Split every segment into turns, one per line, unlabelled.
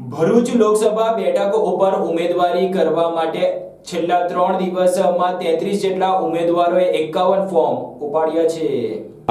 ભરૂચ લોકસભા બેઠક ઉપર ઉમેદવારી કરવા માટે છેલ્લા ત્રણ દિવસમાં તેત્રીસ જેટલા ઉમેદવારોએ એકાવન ફોર્મ ઉપાડ્યા છે.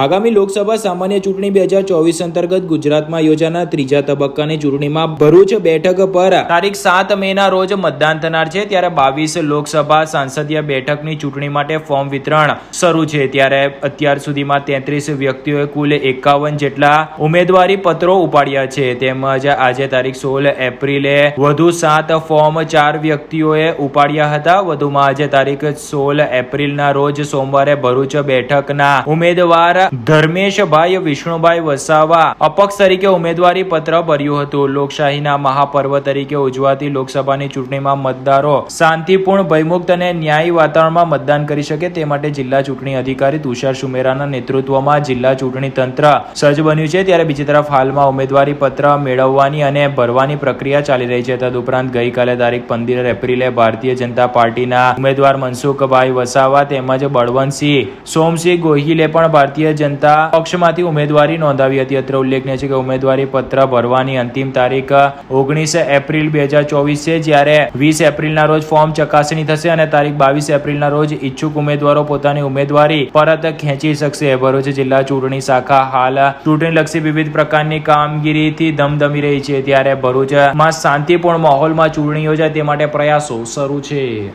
આગામી લોકસભા સામાન્ય ચૂંટણી બે હજાર ચોવીસ અંતર્ગત ગુજરાતમાં યોજાનાર ત્રીજા તબક્કાની ચૂંટણીમાં ભરૂચ બેઠક પર તારીખ સાત મે ના રોજ મતદાન થનાર છે, ત્યારે બાવીસ લોકસભા સાંસદીય બેઠકની ચૂંટણી માટે ફોર્મ વિતરણ શરૂ છે. ત્યારે અત્યાર સુધીમાં તેત્રીસ વ્યક્તિઓએ કુલ એકાવન જેટલા ઉમેદવારી પત્રો ઉપાડ્યા છે. તેમજ આજે તારીખ સોળ એપ્રિલે વધુ સાત ફોર્મ ચાર વ્યક્તિઓએ ઉપાડ્યા હતા. વધુમાં આજે તારીખ સોળ એપ્રિલના રોજ સોમવારે ભરૂચ બેઠકના ઉમેદવાર ધર્મેશભાઈ વિષ્ણુભાઈ વસાવા, અપક્ષ તરીકે ઉમેદવારી પત્ર ભર્યું હતું. લોકશાહીના મહાપર્વ તરીકે ઉજવાતી લોકસભાની ચૂંટણીમાં મતદારો શાંતિપૂર્ણ, ભયમુક્ત અને ન્યાયી વાતાવરણમાં મતદાન કરી શકે તે માટે જિલ્લા ચૂંટણી અધિકારી તુષાર સુમેરાના નેતૃત્વમાં જિલ્લા ચૂંટણી તંત્ર સજ્જ બન્યું છે. ત્યારે બીજી તરફ હાલમાં ઉમેદવારી પત્ર મેળવવાની અને ભરવાની પ્રક્રિયા ચાલી રહી છે. તદુપરાંત ગઈકાલે તારીખ પંદર એપ્રિલે ભારતીય જનતા પાર્ટીના ઉમેદવાર મનસુખભાઈ વસાવા તેમજ બળવંતસિંહ, સોમસિંહ ગોહિલે પણ ભારતીય જનતા પક્ષમાંથી ઉમેદવારી નોંધાવી હતી. અત્રે ઉલ્લેખનીય છે કે ઉમેદવારી પત્ર ભરવાની અંતિમ તારીખ ઓગણીસ એપ્રિલ બે છે. જ્યારે વીસ એપ્રિલના રોજ ફોર્મ ચકાસણી થશે અને તારીખ બાવીસ એપ્રિલના રોજ ઈચ્છુક ઉમેદવારો પોતાની ઉમેદવારી પરત ખેંચી શકશે. ભરૂચ જિલ્લા ચૂંટણી શાખા હાલ ચૂંટણીલક્ષી વિવિધ પ્રકારની કામગીરીથી ધમધમી રહી છે. ત્યારે ભરૂચમાં શાંતિપૂર્ણ માહોલમાં ચૂંટણી યોજાય તે માટે પ્રયાસો શરૂ છે.